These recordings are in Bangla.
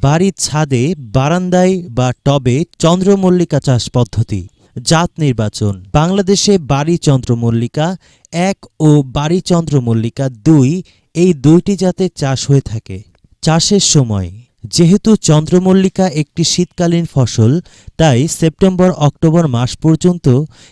বাড়ির ছাদে, বারান্দায় বা টবে চন্দ্রমল্লিকা চাষ পদ্ধতি। জাত নির্বাচন। বাংলাদেশে বাড়ি চন্দ্রমল্লিকা এক ও বাড়ি চন্দ্রমল্লিকা দুই, এই দুইটি জাতের চাষ হয়ে থাকে। চাষের সময়। যেহেতু চন্দ্রমল্লিকা একটি শীতকালীন ফসল, তাই সেপ্টেম্বর, অক্টোবর মাস পর্যন্ত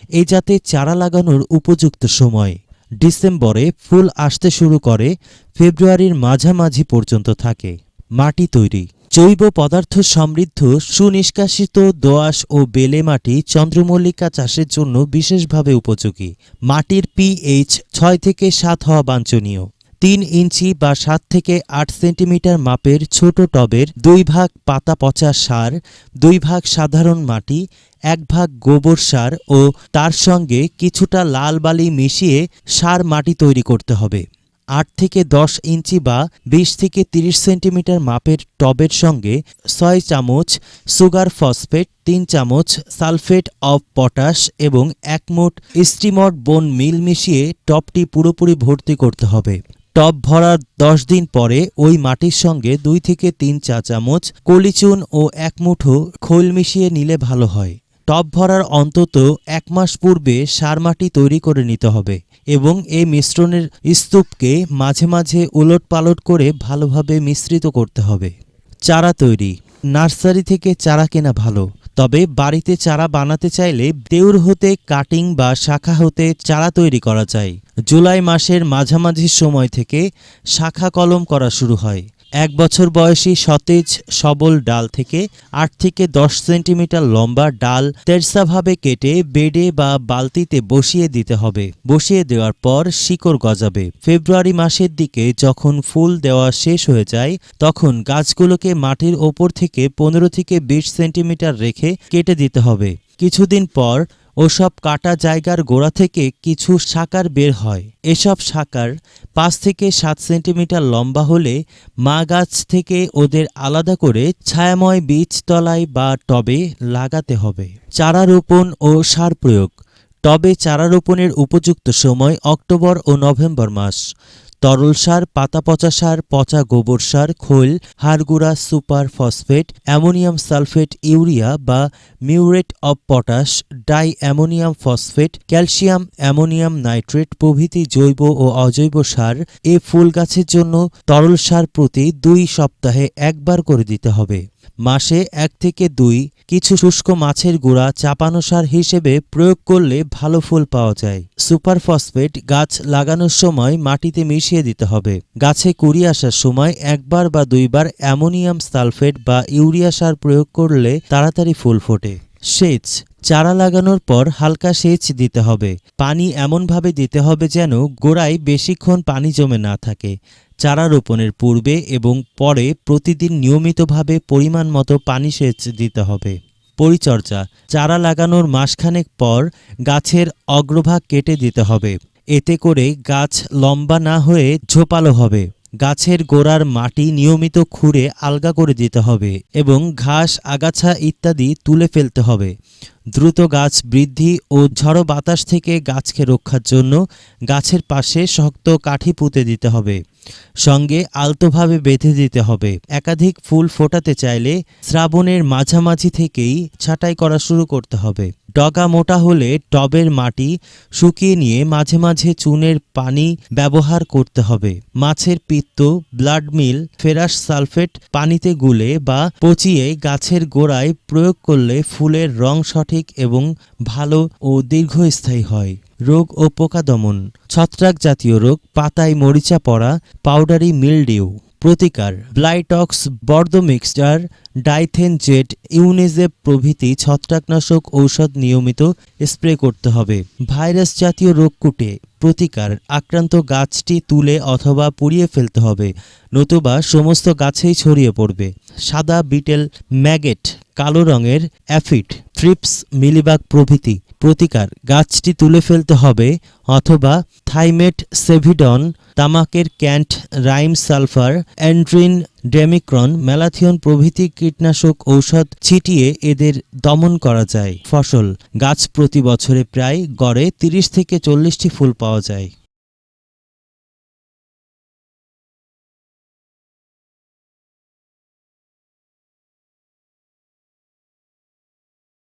এই জাতের চারা লাগানোর উপযুক্ত সময়। ডিসেম্বরে ফুল আসতে শুরু করে, ফেব্রুয়ারির মাঝামাঝি পর্যন্ত থাকে। মাটি তৈরি। জৈব পদার্থ সমৃদ্ধ, সুনিষ্কাশিত দোআঁশ ও বেলে মাটি চন্দ্রমল্লিকা চাষের জন্য বিশেষভাবে উপযোগী। মাটির পিএইচ ছয় থেকে সাত হওয়া বাঞ্ছনীয়। তিন ইঞ্চি বা সাত থেকে আট সেন্টিমিটার মাপের ছোট টবের দুই ভাগ পাতা পচা সার, দুই ভাগ সাধারণ মাটি, এক ভাগ গোবর সার ও তার সঙ্গে কিছুটা লাল বালি মিশিয়ে সার মাটি তৈরি করতে হবে। আট থেকে দশ ইঞ্চি বা বিশ থেকে তিরিশ সেন্টিমিটার মাপের টবের সঙ্গে ছয় চামচ সুগার ফসফেট, তিন চামচ সালফেট অফ পটাশ এবং এক মুঠ স্টিমট বোন মিল মিশিয়ে টবটি পুরোপুরি ভর্তি করতে হবে। টব ভরার দশ দিন পরে ওই মাটির সঙ্গে দুই থেকে তিন চা চামচ কলিচুন ও এক মুঠো খোল মিশিয়ে নিলে ভালো হয়। টব ভরার অন্তত এক মাস পূর্বে সার মাটি তৈরি করে নিতে হবে এবং এই মিশ্রণের স্তূপকে মাঝে মাঝে উলট পালট করে ভালোভাবে মিশ্রিত করতে হবে। চারা তৈরি। নার্সারি থেকে চারা কেনা ভালো। তবে বাড়িতে চারা বানাতে চাইলে দেউর হতে কাটিং বা শাখা হতে চারা তৈরি করা যায়। জুলাই মাসের মাঝামাঝি সময় থেকে শাখা কলম করা শুরু হয়। এক বছর বয়সী সতেজ, সবল ডাল থেকে আট থেকে দশ সেন্টিমিটার লম্বা ডাল তেরসাভাবে কেটে বেডে বা বালতিতে বসিয়ে দিতে হবে। বসিয়ে দেওয়ার পর শিকড় গজাবে। ফেব্রুয়ারি মাসের দিকে যখন ফুল দেওয়া শেষ হয়ে যায়, তখন গাছগুলোকে মাটির ওপর থেকে পনেরো থেকে বিশ সেন্টিমিটার রেখে কেটে দিতে হবে। কিছুদিন পর ওসব কাটা জায়গার গোড়া থেকে কিছু সাকার বের হয়। এসব সাকার পাঁচ থেকে সাত সেন্টিমিটার লম্বা হলে মা গাছ থেকে ওদের আলাদা করে ছায়াময় বীজতলায় বা টবে লাগাতে হবে। চারা রোপণ ও সার প্রয়োগ। টবে চারা রোপণের উপযুক্ত সময় অক্টোবর ও নভেম্বর মাস। তরল সার, পাতা পচা সার, পচা গোবর সার, খোল, হাড়গুড়া, super phosphate, ammonium sulphate, urea বা muriate of potash, di ammonium phosphate, calcium, ammonium nitrate প্রভৃতি জৈব ও অজৈব সার। এ ফুল গাছের জন্য তরল সার প্রতি দুই সপ্তাহে একবার করে দিতে হবে। মাসে এক থেকে দুই কিছু শুষ্ক মাছের গুঁড়া চাপানো সার হিসেবে প্রয়োগ করলে ভালো ফুল পাওয়া যায়। সুপার ফসফেট গাছ লাগানোর সময় মাটিতে মিশিয়ে দিতে হবে। গাছে কুড়ি আসার সময় একবার বা দুইবার অ্যামোনিয়াম সালফেট বা ইউরিয়া সার প্রয়োগ করলে তাড়াতাড়ি ফুল ফোটে। সেচ। চারা লাগানোর পর হালকা সেচ দিতে হবে। পানি এমনভাবে দিতে হবে যেন গোড়ায় বেশিক্ষণ পানি জমে না থাকে। চারা রোপণের পূর্বে এবং পরে প্রতিদিন নিয়মিতভাবে পরিমাণ মতো পানি সেচ দিতে হবে। পরিচর্যা, চারা লাগানোর মাসখানেক পর গাছের অগ্রভাগ কেটে দিতে হবে। এতে করে গাছ লম্বা না হয়ে ঝোপালো হবে। গাছের গোড়ার মাটি নিয়মিত খুঁড়ে আলগা করে দিতে হবে এবং ঘাস, আগাছা ইত্যাদি তুলে ফেলতে হবে। দ্রুত গাছ বৃদ্ধি ও ঝড়ো বাতাস থেকে গাছকে রক্ষার জন্য গাছের পাশে শক্ত কাঠি পুঁতে দিতে হবে। সঙ্গে আলতোভাবে বেঁধে দিতে হবে। একাধিক ফুল ফোটাতে চাইলে শ্রাবণের মাঝামাঝি থেকেই ছাঁটাই করা শুরু করতে হবে। ডগা মোটা হলে টবের মাটি শুকিয়ে নিয়ে মাঝে মাঝে চুনের পানি ব্যবহার করতে হবে। মাছের পিত্ত, ব্লাড মিল, ফেরাস সালফেট পানিতে গুলে বা পচিয়ে গাছের গোড়ায় প্রয়োগ করলে ফুলের রং সঠিক এবং ভালো ও দীর্ঘস্থায়ী হয়। রোগ ও পোকা দমন ছত্রাক জাতীয় রোগ, পাতায় মরিচা পড়া, পাউডারি মিলডিউ প্রতিকার। Blitox Bordeaux mixture, Dithane Z Unizeb প্রভৃতি ছত্রাকনাশক ঔষধ নিয়মিত স্প্রে করতে হবে। ভাইরাস জাতীয় রোগকুটে প্রতিকার, আক্রান্ত গাছটি তুলে অথবা পুড়িয়ে ফেলতে হবে, নতুবা সমস্ত গাছেই ছড়িয়ে পড়বে। সাদা বিটেল ম্যাগেট, কালো রঙের অ্যাফিড। থ্রিপস মিলিবাগ প্রভৃতি প্রতিকার। গাছটি তুলে ফেলতে হবে অথবা থাইমেট সেভিডন, তামাকের ক্যান্ট, রাইম সালফার, অ্যান্ড্রিন, ডেমিক্রন ম্যালাথিয়ন প্রভৃতি কীটনাশক ঔষধ ছিটিয়ে এদের দমন করা যায়। ফসল। গাছ প্রতি বছরে প্রায় গড়ে তিরিশ থেকে চল্লিশটি ফুল পাওয়া যায়।